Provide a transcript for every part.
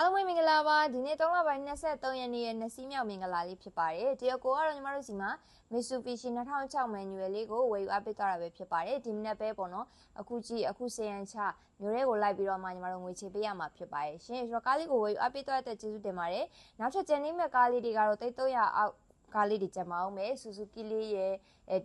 အားလုံးပဲမင်္ဂလာပါဒီနေ့3လပိုင်း23ရက်နေ့ရဲ့နစီမြောက်မင်္ဂလာလေးဖြစ်ပါတယ်ဒီအကိုကတော့ညီမတို့စီမှာ Mitsubishi 2006 manual လေးကိုဝယ်ယူအပ်ပေးသွားတာပဲဖြစ်ပါတယ်ဒီမနေ့ပဲပေါ့နော်အခုကြည့်အခုစေရန်ချမျိုးတွေကိုလိုက်ပြီးတော့မှညီမတို့ငွေချေပေးရမှာဖြစ်ပါတယ်ရှင်ဆိုတော့ကားလေးကိုဝယ်ယူအပ်ပေးသွားတဲ့ကျေးဇူးတင်ပါတယ်နောက်ထပ်ကျန်နေမဲ့ကားလေးတွေကတော့300အောက် ကားလေးတွေကြံမအောင်မယ် Suzuki လေးရယ်အဲ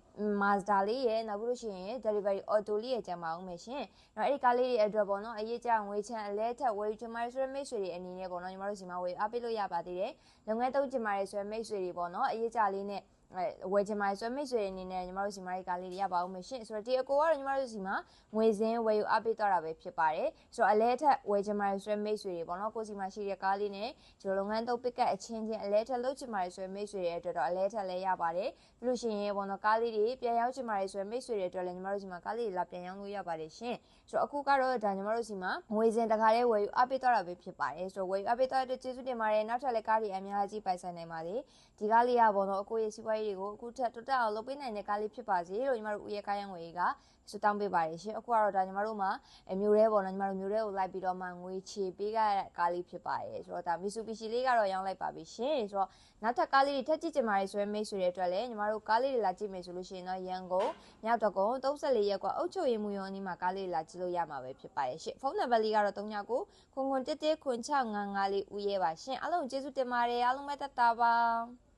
Mazda လေးရယ်နောက်ပြီးလို့ရှိရင် Delivery Auto လေးရယ်ကြံမအောင်မယ်ရှင်။နောက်အဲ့ဒီကားလေးတွေအတွက်ပေါ့နော်အရေးကြငွေချမ်းအလဲထက်ဝယ်ယူချင်ပါတယ်ဆိုတဲ့မိတ်ဆွေတွေအနေနဲ့ပေါ့နော်ညီမတို့စီမှာဝယ်အားပေးလို့ရပါသေးတယ်။လုပ်ငန်းသုံးချင်ပါတယ်ဆိုတဲ့မိတ်ဆွေတွေပေါ့နော်အရေးကြလေးနဲ့ အဲဝယ်ချင်ပါတယ်ဆိုတော့မိတ်ဆွေတွေအနေနဲ့ညီမတို့စီမားရီကားလေးတွေရပါဦးမယ်ရှင်ဆိုတော့ဒီအကိုကတော့ညီမတို့စီမှာငွေစင်းဝယ်ယူအပ်ပေးသွားတာပဲဖြစ်ပါတယ်ဆိုတော့အလဲထက်ဝယ်ချင်ပါတယ်ဆိုတော့မိတ်ဆွေတွေပေါ့နော်ကိုစီမှာရှိတဲ့ကားလေးနဲ့ကျွန်တော်လုပ်ငန်းသုံးပစ်ကတ်အချင်းချင်းအလဲထက်လုပ်ချင်ပါတယ်ဆိုတော့မိတ်ဆွေတွေအတွက်တော့အလဲထက်လဲရပါတယ်ပြီးလို့ရှိရင်ပေါ့နော်ကားလေးတွေပြန်ရောက်ချင်ပါတယ်ဆိုတော့မိတ်ဆွေတွေအတွက်လည်းညီမတို့စီမှာကားလေးတွေလာပြန်ရောက်လို့ရပါတယ်ရှင်ဆိုတော့အခုကတော့ဒါညီမတို့စီမှာငွေစင်းတခါလေးဝယ်ယူအပ်ပေးသွားတာပဲဖြစ်ပါတယ်ဆိုတော့ဝယ်ယူအပ်ပေးသွားတဲ့ကျေးဇူးတင်ပါတယ်နောက်ထပ်လည်းကားတွေအများကြီးပိုင်ဆိုင်နိုင်ပါသေးဒီကားလေးကပေါ့နော်အကိုရဲ့စီးပွားရေးတွေကိုအခုထက်တော်တက်အောင်လုပ်ပေးနိုင်တဲ့ကားလေးဖြစ်ပါစေလို့ညီမတို့ဦးရဲ့ကားရန်ငွေကဆုတောင်းပေးပါတယ်ရှင်အခုကတော့ဒါညီမတို့မှာမျိုးရဲပေါ့နော်ညီမတို့မျိုးရဲကိုလိုက်ပြီးတော့မှငွေချေပေးခဲ့တဲ့ကားလေးဖြစ်ပါတယ်ဆိုတော့ဒါ Mitsubishi လေးကတော့ရောင်းလိုက်ပါပြီရှင်ဆိုတော့နောက်ထပ်ကားလေးတွေထပ်ကြည့်ကြပါရယ်ဆိုရင်မိတ်ဆွေတွေအတွက်လည်းညီမတို့ကားလေးတွေလာကြည့်မယ်ဆိုလို့ရှိရင်တော့ရန်ကုန်မြောက်တော့ကုန်း34ရက်ကွာအုတ်ချိုရင်မူရုံအနီးမှာကားလေးတွေလာကြည့်လို့ရမှာပဲဖြစ်ပါတယ်ရှင်ဖုန်းနံပါတ်လေးကတော့39ခွန်ခွန်တက်တက်ခွန်655လေးဦးရဲပါရှင်အားလုံးကျေးဇူးတင်ပါတယ်အားလုံးပဲတတ်တာပါ